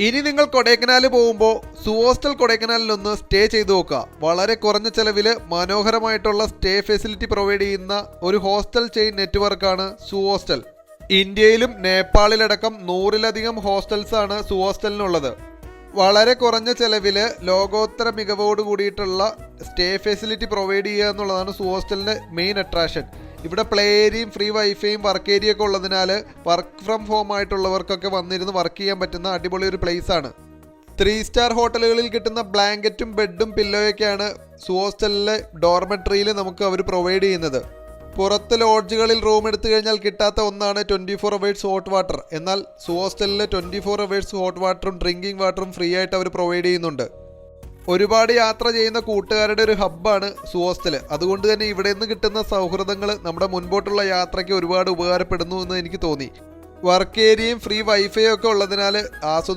ഇനി നിങ്ങൾ കൊടൈക്കനാൽ പോകുമ്പോൾ സുവോസ്റ്റൽ കൊടൈക്കനാലിൽ ഒന്ന് സ്റ്റേ ചെയ്തു നോക്കുക. വളരെ കുറഞ്ഞ ചെലവിൽ മനോഹരമായിട്ടുള്ള സ്റ്റേ ഫെസിലിറ്റി പ്രൊവൈഡ് ചെയ്യുന്ന ഒരു ഹോസ്റ്റൽ ചെയിൻ നെറ്റ്വർക്കാണ് സുവോസ്റ്റൽ. ഇന്ത്യയിലും നേപ്പാളിലടക്കം നൂറിലധികം ഹോസ്റ്റൽസ് ആണ് സുവോസ്റ്റലിനുള്ളത്. വളരെ കുറഞ്ഞ ചെലവിൽ ലോകോത്തര മികവോട് കൂടിയിട്ടുള്ള സ്റ്റേ ഫെസിലിറ്റി പ്രൊവൈഡ് ചെയ്യുക എന്നുള്ളതാണ് സുവോസ്റ്റലിന്റെ മെയിൻ അട്രാക്ഷൻ. ഇവിടെ പ്ലേ ഏരിയയും ഫ്രീ വൈഫൈയും വർക്ക് ഏരിയ ഒക്കെ ഉള്ളതിനാൽ വർക്ക് ഫ്രം ഹോം ആയിട്ടുള്ളവർക്കൊക്കെ വന്നിരുന്ന് വർക്ക് ചെയ്യാൻ പറ്റുന്ന അടിപൊളി ഒരു പ്ലേസ് ആണ്. ത്രീ സ്റ്റാർ ഹോട്ടലുകളിൽ കിട്ടുന്ന ബ്ലാങ്കറ്റും ബെഡും പില്ലോയൊക്കെയാണ് സുഹോസ്റ്റലിലെ ഡോർമെട്രിയിൽ നമുക്ക് അവർ പ്രൊവൈഡ് ചെയ്യുന്നത്. പുറത്ത് ലോഡ്ജുകളിൽ റൂം എടുത്തു കഴിഞ്ഞാൽ കിട്ടാത്ത ഒന്നാണ് twenty four hours hot water എന്നാൽ സുഹോസ്റ്റലിലെ ട്വന്റി ഫോർ അവേഴ്സ് ഹോട്ട് വാട്ടറും ഡ്രിങ്കിങ് വാട്ടറും ഫ്രീ ആയിട്ട് അവർ പ്രൊവൈഡ് ചെയ്യുന്നുണ്ട്. ഒരുപാട് യാത്ര ചെയ്യുന്ന കൂട്ടുകാരുടെ ഒരു ഹബ്ബാണ് സുഹോസ്റ്റൽ. അതുകൊണ്ട് തന്നെ ഇവിടെ നിന്ന് കിട്ടുന്ന സൗഹൃദങ്ങൾ നമ്മുടെ മുൻപോട്ടുള്ള യാത്രയ്ക്ക് ഒരുപാട് ഉപകാരപ്പെടുന്നു എന്ന് എനിക്ക് തോന്നി. വർക്ക് ഏരിയയും ഫ്രീ വൈഫൈയും ഒക്കെ ഉള്ളതിനാൽ ആസ്വദിച്ച്